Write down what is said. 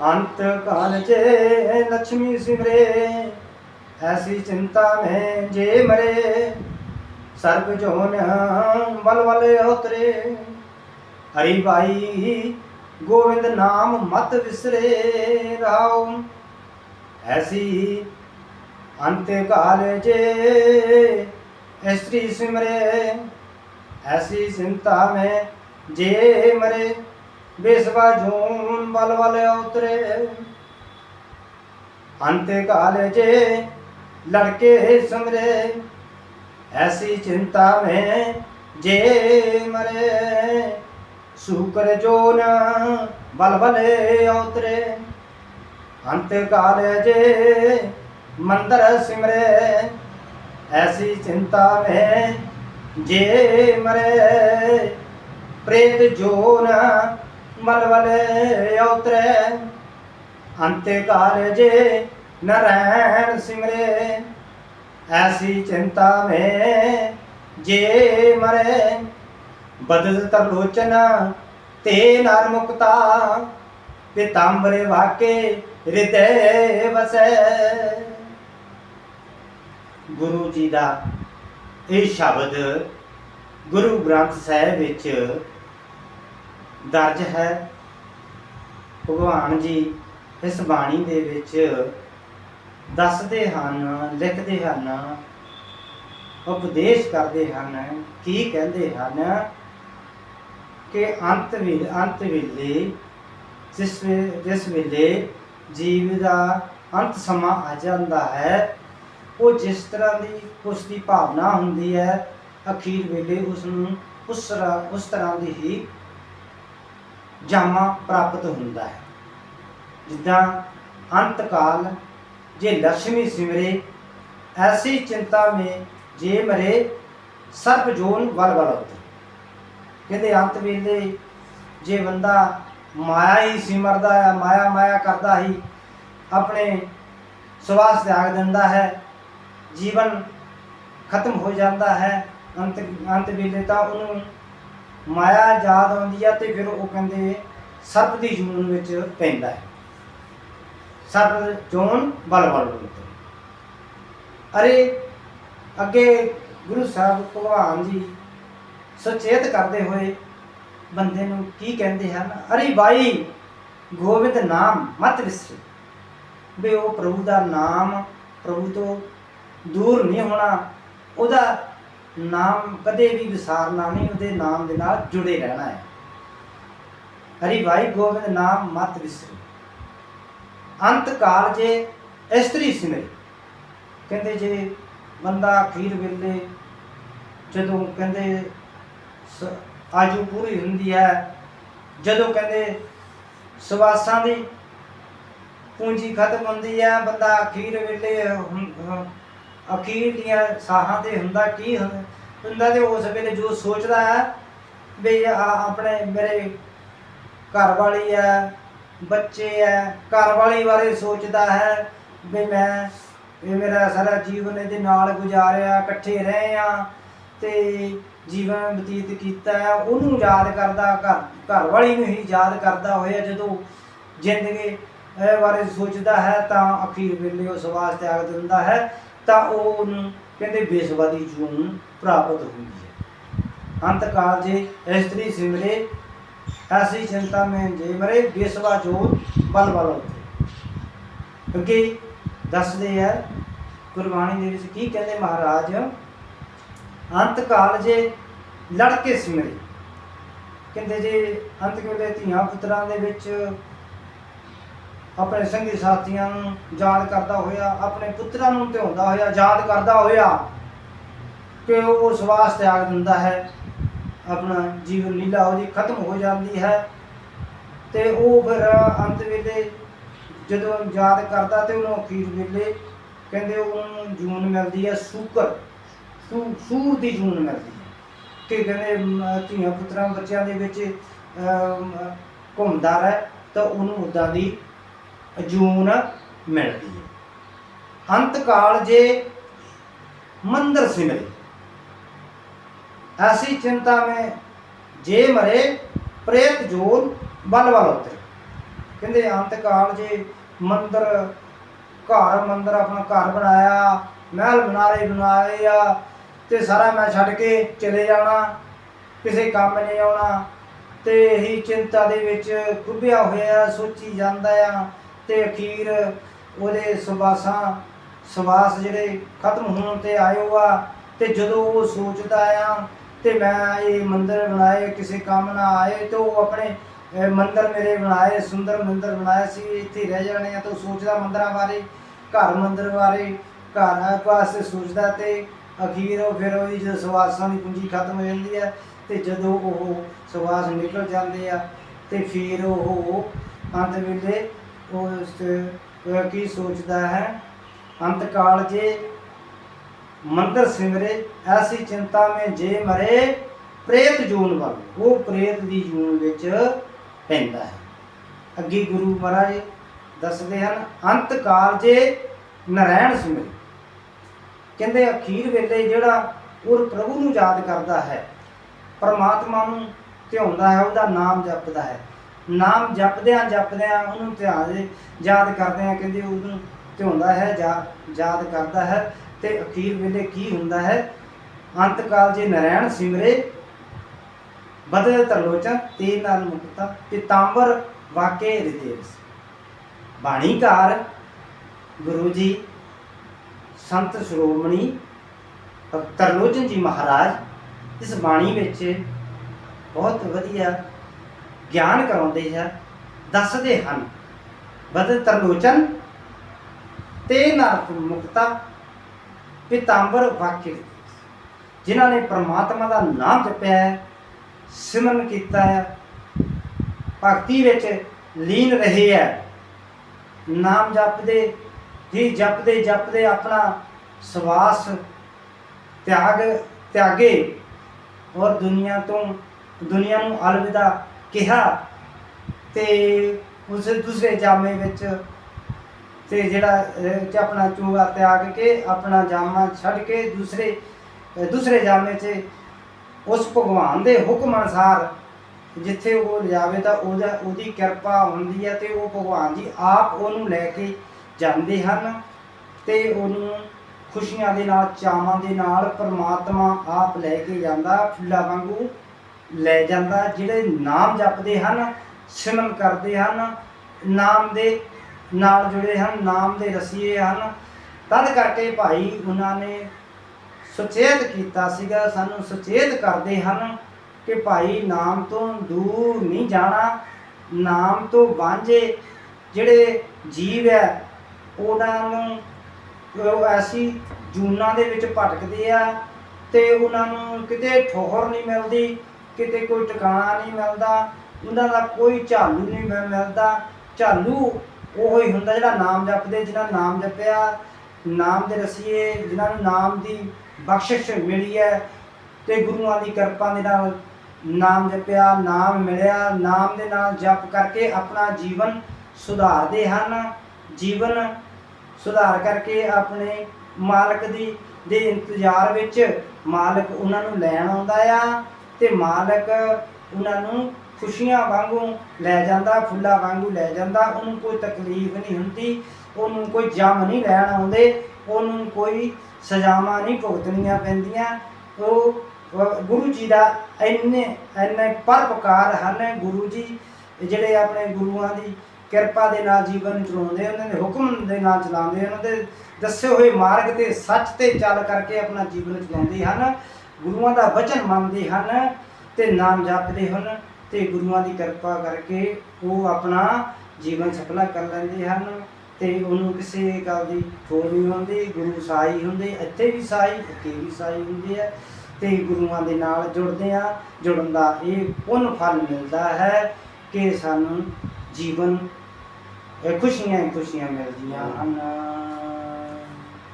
ਅੰਤ ਕਾਲ ਜੇ ਲక్ష్ਮੀ ਸਿਮਰੇ, ਐਸੀ ਚਿੰਤਾ ਮੈਂ ਜੇ ਮਰੇ। ਸਰਬ ਜੋਨ ਬਲ ਬਲ ਉਤਰੇ, ਹਰੀ ਭਾਈ ਗੋਵਿੰਦ ਨਾਮ ਮਤ ਵਿਸਰੇ ਰਾਉ। ਐਸੀ ਅੰਤ ਕਾਲ ਜੇ ਇਸਤਰੀ ਸਿਮਰੇ, ਐਸੀ ਚਿੰਤਾ ਮੈਂ ਜੇ ਮਰੇ। ਬੇਸਵਾ ਜੋਨ బలవలే అవుతురే ਅੰਤੇ ਕਾਲੇ ਜੇ ਲੜਕੇ ਸਮਰੇ ਐਸੀ ਚਿੰਤਾ ਮੈਂ ਜੇ ਮਰੇ। ਸੂਕਰ ਜੋ ਨਾ ਬਲਬਲੇ ਉਤਰੇ। ਅੰਤ ਕਾਲ ਜੇ ਮੰਦਰ ਸਿਮਰੇ, ਐਸੀ ਚਿੰਤਾ ਮੈਂ ਜੇ ਮਰੇ। ਪ੍ਰੇਤ ਜੋ ਨਾ ਮਲਵਲੇ ਉਤਰੇ। ਅੰਤੇ ਘਰ ਜੇ ਨਰੈਣ ਸਿਮਰੇ ਐਸੀ ਚਿੰਤਾ ਮੇ ਜੇ ਮਰੇ। ਬਦਲ ਤਰਲੋਚਨ ਤੇ ਨਰ ਮੁਕਤਾ, ਪਿਤਾੰਬਰੇ ਵਾਕੇ ਹਿਰਦੇ ਵਸੈ। ਗੁਰੂ ਜੀ ਦਾ ਇਹ ਸ਼ਬਦ ਗੁਰੂ ਗ੍ਰੰਥ ਸਾਹਿਬ ਵਿੱਚ ਦਰਜ ਹੈ। ਭਗਵਾਨ ਜੀ ਇਸ ਬਾਣੀ ਦੇ ਵਿੱਚ ਦੱਸਦੇ ਹਨ, ਲਿਖਦੇ ਹਨ, ਉਪਦੇਸ਼ ਕਰਦੇ ਹਨ, ਕੀ ਕਹਿੰਦੇ ਹਨ ਕਿ ਅੰਤ ਵੇਲੇ ਅੰਤ ਵੇਲੇ ਜਿਸ ਜਿਸ ਵੇਲੇ ਜੀਵ ਦਾ ਅੰਤ ਸਮਾਂ ਆ ਜਾਂਦਾ ਹੈ, ਉਹ ਜਿਸ ਤਰ੍ਹਾਂ ਦੀ ਉਸ ਦੀ ਭਾਵਨਾ ਹੁੰਦੀ ਹੈ, ਅਖੀਰ ਵੇਲੇ ਉਸ ਨੂੰ ਉਸ ਤਰ੍ਹਾਂ ਉਸ ਤਰ੍ਹਾਂ ਦੀ ਹੀ ਜਾਮਾ ਪ੍ਰਾਪਤ ਹੁੰਦਾ ਹੈ। ਜਿੱਦਾਂ ਅੰਤਕਾਲ ਜੇ ਲక్ష్ਮੀ ਸਿਮਰੇ, ਐਸੀ ਚਿੰਤਾ ਮੇ ਜੇ ਮਰੇ ਸਰਬ ਜੋਨ ਵਲ ਵਲ ਉਤੇ। ਕਹਿੰਦੇ ਅੰਤ ਵੇਲੇ ਜੇ ਬੰਦਾ ਮਾਇਆ ਹੀ ਸਿਮਰਦਾ ਹੈ, ਮਾਇਆ ਮਾਇਆ ਕਰਦਾ ਹੀ ਆਪਣੇ ਸਵਾਸ ਤਿਆਗ ਦਿੰਦਾ ਹੈ, ਜੀਵਨ ਖਤਮ ਹੋ ਜਾਂਦਾ ਹੈ, ਅੰਤ ਅੰਤ ਵੇਲੇ ਤਾਂ ਉਹਨੂੰ ਮਾਇਆ ਯਾਦ ਆਉਂਦੀ ਹੈ ਤੇ ਫਿਰ ਉਹ ਕਹਿੰਦੇ ਸਰਪ ਦੀ ਜੂਨ ਵਿੱਚ ਪੈਂਦਾ ਹੈ। ਸਰਪ ਜੂਨ ਬਲ ਬਲ ਬੋਲਦੇ ਅਰੇ ਅੱਗੇ ਗੁਰੂ ਸਾਹਿਬ ਭਗਵਾਨ ਜੀ ਸੁਚੇਤ ਕਰਦੇ ਹੋਏ ਬੰਦੇ ਨੂੰ ਕੀ ਕਹਿੰਦੇ ਹਨ? ਅਰੇ ਬਾਈ, ਗੋਬਿੰਦ ਨਾਮ ਮਤ ਵਿਸਰੇ। ਵੀ ਉਹ ਪ੍ਰਭੂ ਦਾ ਨਾਮ ਪ੍ਰਭੂ ਤੋਂ ਦੂਰ ਨਹੀਂ ਹੋਣਾ, ਉਹਦਾ ਨਾਮ ਕਦੇ ਵੀ ਵਿਸਾਰਨਾ ਨਹੀਂ, ਉਹਦੇ ਨਾਮ ਦੇ ਨਾਲ ਜੁੜੇ ਰਹਿਣਾ ਹੈ। ਹਰੀ ਭਾਈ ਗੋਬਿੰਦ, ਨਾਮ ਮਤ ਵਿਸਰੇ। ਅੰਤ ਕਾਲ ਜੇ ਇਸਤਰੀ ਸਿਮਰੇ। ਕਹਿੰਦੇ ਜੇ ਬੰਦਾ ਅਖੀਰ ਵੇਲੇ ਜਦੋਂ ਕਹਿੰਦੇ ਸ- ਆਜੂ ਪੂਰੀ ਹੁੰਦੀ ਹੈ, ਜਦੋਂ ਕਹਿੰਦੇ ਸਵਾਸਾਂ ਦੀ ਪੂੰਜੀ ਖਤਮ ਹੁੰਦੀ ਹੈ, ਬੰਦਾ ਅਖੀਰ ਵੇਲੇ ਅਖੀਰ ਦੀਆਂ ਸਾਹਾਂ ਤੇ ਹੁੰਦਾ ਕੀ ਹੁੰ- ਹੁੰਦਾ ਤੇ ਉਸ ਵੇਲੇ ਜੋ ਸੋਚਦਾ ਹੈ ਵੀ ਆ ਆਪਣੇ ਮੇਰੇ ਘਰ ਵਾਲੀ ਹੈ, ਬੱਚੇ ਹੈ ਘਰ ਵਾਲੀ ਬਾਰੇ ਸੋਚਦਾ ਹੈ ਵੀ ਮੈਂ ਇਹ ਮੇਰਾ ਸਾਰਾ ਜੀਵਨ ਇਹਦੇ ਨਾਲ ਗੁਜ਼ਾਰਿਆ, ਇਕੱਠੇ ਰਹੇ ਆ ਤੇ ਜੀਵਨ ਬਤੀਤ ਕੀਤਾ ਹੈ। ਉਹਨੂੰ ਯਾਦ ਕਰਦਾ, ਘਰ ਘਰ ਵਾਲੀ ਨੂੰ ਹੀ ਯਾਦ ਕਰਦਾ ਹੋਇਆ ਜਦੋਂ ਜ਼ਿੰਦਗੀ ਬਾਰੇ ਸੋਚਦਾ ਹੈ ਤਾਂ ਅਖੀਰ ਵੇਲੇ ਉਹ ਸਵਾਸ ਤਿਆਗ ਦਿੰਦਾ ਹੈ ਤਾਂ ਉਹ ਉਹਨੂੰ ਕਹਿੰਦੇ ਬੇਸਵਾ ਜੂਨ ਪ੍ਰਾਪਤ ਹੁੰਦੀ ਹੈ। ਅੰਤ ਕਾਲ ਜੇ ਇਸਤਰੀ ਸਿਮਰੇ, ਐਸੀ ਚਿੰਤਾ ਮੈਂ ਜੇ ਮਰੇ, ਬੇਸਵਾ ਜੋ ਬਲ ਬਲ ਉਤੇ। ਅੱਗੇ ਦੱਸਦੇ ਆ ਗੁਰਬਾਣੀ ਦੇ ਵਿੱਚ ਕੀ ਕਹਿੰਦੇ ਮਹਾਰਾਜ ਅੰਤ ਕਾਲ ਜੇ ਲੜਕੇ ਸਿਮਰੇ। ਕਹਿੰਦੇ ਜੇ ਅੰਤ ਵੇਲੇ ਧੀਆਂ ਪੁੱਤਰਾਂ ਦੇ ਵਿੱਚ ਆਪਣੇ ਸੰਗੀ ਸਾਥੀਆਂ ਨੂੰ ਯਾਦ ਕਰਦਾ ਹੋਇਆ, ਆਪਣੇ ਪੁੱਤਰਾਂ ਨੂੰ ਧਿਆਉਂਦਾ ਹੋਇਆ, ਯਾਦ ਕਰਦਾ ਹੋਇਆ ਕਿ ਉਹ ਸਵਾਸ ਤਿਆਗ ਦਿੰਦਾ ਹੈ। ਆਪਣਾ ਜੀਵਨ ਲੀਲਾ ਉਹਦੀ ਖਤਮ ਹੋ ਜਾਂਦੀ ਹੈ ਤੇ ਉਹ ਫਿਰ ਅੰਤ ਵੇਲੇ ਜਦੋਂ ਯਾਦ ਕਰਦਾ ਤੇ ਉਹਨੂੰ ਅਖੀਰ ਵੇਲੇ ਕਹਿੰਦੇ ਉਹਨੂੰ ਜੂਨ ਮਿਲਦੀ ਹੈ, ਸ਼ੂਕਰ, ਸੂ- ਸੂਰ ਦੀ ਜੂਨ ਮਿਲਦੀ ਹੈ। ਕਿ ਕਹਿੰਦੇ ਧੀਆਂ ਪੁੱਤਰਾਂ ਬੱਚਿਆਂ ਦੇ ਵਿੱਚ ਘੁੰਮਦਾ ਰਹੇ ਤਾਂ ਉਹਨੂੰ ਉਦਾਂ ਦੀ ਅਜੂਨ ਮਿਲਦੀ ਹੈ। ਅੰਤ ਕਾਲ ਜੇ ਮੰਦਰ ਸਿਮਰੇ ਐਸੀ ਚਿੰਤਾ ਮੈਂ ਜੇ ਮਰੇ, ਪ੍ਰੇਤ ਜੋਨ ਬਲ ਬਲ ਉਤਰੇ। ਕਹਿੰਦੇ ਅੰਤ ਕਾਲ ਜੇ ਮੰਦਰ, ਘਰ ਮੰਦਰ ਆਪਣਾ ਘਰ ਬਣਾਇਆ, ਮਹਿਲ ਬਨਾਰੇ ਬਣਾਏ ਆ, ਤੇ ਸਾਰਾ ਮੈਂ ਛੱਡ ਕੇ ਚਲੇ ਜਾਣਾ, ਕਿਸੇ ਕੰਮ ਨਹੀਂ ਆਉਣਾ, ਤੇ ਇਹੀ ਚਿੰਤਾ ਦੇ ਵਿੱਚ ਡੁੱਬਿਆ ਹੋਇਆ, ਸੋਚੀ ਜਾਂਦਾ ਆ ਤੇ ਅਖੀਰ ਉਹਦੇ ਸਵਾਸਾਂ ਸਵਾਸ ਜਿਹੜੇ ਖਤਮ ਹੋਣ ਤੇ ਆਇਓ ਆ ਤੇ ਜਦੋਂ ਉਹ ਸੋਚਦਾ ਆ ਤੇ ਮੈਂ ਇਹ ਮੰਦਰ ਬਣਾਏ, ਕਿਸੇ ਕੰਮ ਨਾ ਆਏ ਤੇ ਉਹ ਆਪਣੇ ਮੰਦਰ ਮੇਰੇ ਬਣਾਏ, ਸੁੰਦਰ ਮੰਦਰ ਬਣਾਇਆ ਸੀ, ਇੱਥੇ ਰਹਿ ਜਾਣੇ ਆ ਤਾਂ ਸੋਚਦਾ ਮੰਦਰਾਂ ਬਾਰੇ, ਘਰ ਮੰਦਰ ਬਾਰੇ, ਘਰ ਪਾਸੇ ਸੋਚਦਾ ਤੇ ਅਖੀਰ ਉਹ ਫਿਰ ਉਹਦੀ ਜਦੋਂ ਸਵਾਸਾਂ ਦੀ ਪੂੰਜੀ ਖਤਮ ਹੋ ਜਾਂਦੀ ਹੈ ਤੇ ਜਦੋਂ ਉਹ ਸਵਾਸ ਨਿਕਲ ਜਾਂਦੇ ਆ ਤੇ ਫਿਰ ਉਹ ਅੰਤ ਵੇਲੇ ਉਸ, ਕੀ ਸੋਚਦਾ ਹੈ? ਅੰਤ ਕਾਲ ਜੇ ਮੰਦਰ ਸਿਮਰੇ ਐਸੀ ਚਿੰਤਾ ਮੇ ਜੇ ਮਰੇ ਪ੍ਰੇਤ ਜੂਨ ਵੱਲ। ਉਹ ਪ੍ਰੇਤ ਦੀ ਜੂਨ ਵਿੱਚ ਪੈਂਦਾ ਹੈ। ਅੱਗੇ ਗੁਰੂ ਮਹਾਰਾਜ ਦੱਸਦੇ ਹਨ ਅੰਤ ਕਾਲ ਜੇ ਨਰੈਣ ਸਿਮਰੇ। ਕਹਿੰਦੇ ਅਖੀਰ ਵੇਲੇ ਜਿਹੜਾ ਉਹ ਪ੍ਰਭੂ ਨੂੰ ਯਾਦ ਕਰਦਾ ਹੈ ਪਰਮਾਤਮਾ ਨੂੰ ਧਿਆਉਂਦਾ ਹੈ ਉਹਦਾ ਨਾਮ ਜਪਦਾ ਹੈ। ਨਾਮ ਜਪਦਿਆਂ ਜਪਦਿਆਂ ਉਹਨੂੰ ਧਿਆਨ ਯਾਦ ਕਰਦਿਆਂ ਕਹਿੰਦੇ ਉਹਨੂੰ ਧਿਆਉਂਦਾ ਹੈ ਜਾ- ਯਾਦ ਕਰਦਾ ਹੈ ਤੇ ਅਖੀਰ ਵੇਲੇ ਕੀ ਹੁੰਦਾ ਹੈ? ਅੰਤ ਕਾਲ ਜੇ ਨਰੈਣ ਸਿਮਰੇ, ਬਦਲ ਤਰਲੋਚਨ ਤੇ ਨਾਲ ਮੁਕਤਾ ਪਿਤਾੰਬਰ ਵਾਕੇ ਰਿਤੇਸ ਬਾਣੀਕਾਰ ਗੁਰੂ ਜੀ, ਸੰਤ ਸ਼੍ਰੋਮਣੀ ਤਰਲੋਚਨ ਜੀ ਮਹਾਰਾਜ, ਇਸ ਬਾਣੀ ਵਿੱਚ ਬਹੁਤ ਵਧੀਆ ਗਿਆਨ ਕਰਾਉਂਦੇ ਹੈ ਦੱਸਦੇ ਹਨ। ਬਦਲ ਤਰਲੋਚਨ, ਤੇ ਨਰਕ ਮੁਕਤਾ, ਪਿਤਾੰਬਰ ਵਾਕਿ ਜਿਨ੍ਹਾਂ ਨੇ ਪ੍ਰਮਾਤਮਾ ਦਾ ਨਾਮ ਜਪਿਆ ਹੈ, ਸਿਮਰਨ ਕੀਤਾ ਹੈ, ਭਗਤੀ ਵਿੱਚ ਲੀਨ ਰਹੇ ਹੈ। ਨਾਮ ਜਪਦੇ ਹੀ ਜਪਦੇ ਜਪਦੇ ਆਪਣਾ ਸਵਾਸ, ਤਿਆਗ, ਤਿਆਗੇ। ਔਰ ਦੁਨੀਆ ਤੋਂ, ਦੁਨੀਆ ਨੂੰ ਅਲਵਿਦਾ ਕਿਹਾ ਤੇ ਉਸ ਦੂਸਰੇ ਜਾਮੇ ਵਿੱਚ ਤੇ ਜਿਹੜਾ ਅਹ, ਆਪਣਾ ਚੂਹਾ ਤਿਆਗ ਕੇ ਆਪਣਾ ਜਾਮਾ ਛੱਡ ਕੇ ਦੂਸਰੇ ਦੂਸਰੇ ਜਾਮੇ 'ਚ ਉਸ ਭਗਵਾਨ ਦੇ ਹੁਕਮ ਅਨੁਸਾਰ ਜਿੱਥੇ ਉਹ ਲਿਜਾਵੇ ਤਾਂ ਉਹਦਾ ਉਹਦੀ ਕਿਰਪਾ ਹੁੰਦੀ ਹੈ ਤੇ ਉਹ ਭਗਵਾਨ ਜੀ ਆਪ ਉਹਨੂੰ ਲੈ ਕੇ ਜਾਂਦੇ ਹਨ ਤੇ ਉਹਨੂੰ ਖੁਸ਼ੀਆਂ ਦੇ ਨਾਲ ਚਾਵਾਂ ਦੇ ਨਾਲ ਪਰਮਾਤਮਾ ਆਪ ਲੈ ਕੇ ਜਾਂਦਾ ਫੁੱਲਾਂ ਵਾਂਗੂ। ਲੈ ਜਾਂਦਾ, ਜਿਹੜੇ ਨਾਮ ਜਪਦੇ ਹਨ, ਸਿਮਰਨ ਕਰਦੇ ਹਨ, ਨਾਮ ਦੇ ਨਾਲ ਜੁੜੇ ਹਨ, ਨਾਮ ਦੇ ਰਸੀਏ ਹਨ। ਤਦ ਕਰਕੇ ਭਾਈ ਉਹਨਾਂ ਨੇ ਸੁਚੇਤ ਕੀਤਾ ਸੀਗਾ, ਸਾਨੂੰ ਸੁਚੇਤ ਕਰਦੇ ਹਨ ਕਿ ਭਾਈ ਨਾਮ ਤੋਂ ਦੂਰ ਨਹੀਂ ਜਾਣਾ, ਨਾਮ ਤੋਂ ਵਾਂਝੇ ਜਿਹੜੇ ਜੀਵ ਹੈ, ਉਹਨਾਂ ਨੂੰ ਉਹ ਐਸੀ ਜੂਨਾਂ ਦੇ ਵਿੱਚ ਭਟਕਦੇ ਆ ਤੇ ਉਹਨਾਂ ਨੂੰ ਕਿਤੇ ਠੋਹਰ ਨਹੀਂ ਮਿਲਦੀ। ਕਿਤੇ ਕੋਈ ਟਿਕਾਣਾ ਨਹੀਂ ਮਿਲਦਾ, ਉਹਨਾਂ ਦਾ ਕੋਈ ਝਾਲੂ ਨਹੀਂ ਮਿ- ਮਿਲਦਾ। ਝਾਲੂ ਉਹ ਹੀ ਹੁੰਦਾ ਜਿਹੜਾ ਨਾਮ ਜਪਦੇ, ਜਿਹਨਾਂ ਨਾਮ ਜਪਿਆ, ਨਾਮ ਦੇ ਰਸੀਏ ਜਿਨ੍ਹਾਂ ਨੂੰ ਨਾਮ ਦੀ ਬਖਸ਼ਿਸ਼ ਮਿਲੀ ਹੈ ਤੇ ਗੁਰੂਆਂ ਦੀ ਕਿਰਪਾ ਦੇ ਨਾਲ ਨਾਮ ਜਪਿਆ, ਨਾਮ ਮਿਲਿਆ, ਨਾਮ ਦੇ ਨਾਲ ਜਪ ਕਰਕੇ ਆਪਣਾ ਜੀਵਨ ਸੁਧਾਰਦੇ ਹਨ। ਜੀਵਨ ਸੁਧਾਰ ਕਰਕੇ ਆਪਣੇ ਮਾਲਕ ਦੀ, ਦੇ ਇੰਤਜ਼ਾਰ ਵਿੱਚ ਮਾਲਕ ਉਹਨਾਂ ਨੂੰ ਲੈਣ ਆਉਂਦਾ ਆ। ਤੇ ਮਾਲਕ ਉਹਨਾਂ ਨੂੰ ਖੁਸ਼ੀਆਂ ਵਾਂਗੂ ਲੈ ਜਾਂਦਾ, ਫੁੱਲਾਂ ਵਾਂਗੂ ਲੈ ਜਾਂਦਾ। ਉਹਨੂੰ ਕੋਈ ਤਕਲੀਫ ਨਹੀਂ ਹੁੰਦੀ, ਉਹਨੂੰ ਕੋਈ ਜਮ ਨਹੀਂ ਲੈਣ ਆਉਂਦੇ, ਉਹਨੂੰ ਕੋਈ ਸਜ਼ਾਵਾਂ ਨਹੀਂ ਭੁਗਤਣੀਆਂ ਪੈਂਦੀਆਂ। ਉਹ ਉਹ ਗੁਰੂ ਜੀ ਦਾ ਇੰਨੇ ਇੰਨੇ ਪਰਪਕਾਰ ਹਨ ਗੁਰੂ ਜੀ, ਜਿਹੜੇ ਆਪਣੇ ਗੁਰੂਆਂ ਦੀ ਕਿਰਪਾ ਦੇ ਨਾਲ ਜੀਵਨ ਚਲਾਉਂਦੇ ਉਹਨਾਂ ਦੇ ਹੁਕਮ ਦੇ ਨਾਲ ਚਲਾਉਂਦੇ, ਉਹਨਾਂ ਦੇ ਦੱਸੇ ਹੋਏ ਮਾਰਗ ਤੇ ਸੱਚ ਤੇ ਚੱਲ ਕਰਕੇ ਆਪਣਾ ਜੀਵਨ ਚਲਾਉਂਦੇ ਹਨ। ਗੁਰੂਆਂ ਦਾ ਵਚਨ ਮੰਨਦੇ ਹਨ ਤੇ ਨਾਮ ਜਪਦੇ ਹਨ ਤੇ ਗੁਰੂਆਂ ਦੀ ਕਿਰਪਾ ਕਰਕੇ ਉਹ ਆਪਣਾ ਜੀਵਨ ਸਫਲਾ ਕਰ ਲੈਂਦੇ ਹਨ ਤੇ ਉਹਨੂੰ ਕਿਸੇ ਗੱਲ ਦੀ ਥੋੜ ਨਹੀਂ ਹੁੰਦੀ, ਗੁਰੂ ਸਾਈ ਹੁੰਦੇ, ਇੱਥੇ ਵੀ ਸਾਈ, ਇੱਥੇ ਵੀ ਸਾਈ ਹੁੰਦੇ ਆ ਤੇ ਗੁਰੂਆਂ ਦੇ ਨਾਲ ਜੁੜਦੇ ਆ, ਜੁੜਨ ਦਾ ਇਹ ਪੁੰਨ ਫਲ ਮਿਲਦਾ ਹੈ ਕਿ ਸਾਨੂੰ ਜੀਵਨ ਖੁਸ਼ੀਆਂ ਹੀ ਖੁਸ਼ੀਆਂ ਮਿਲਦੀਆਂ ਹਨ।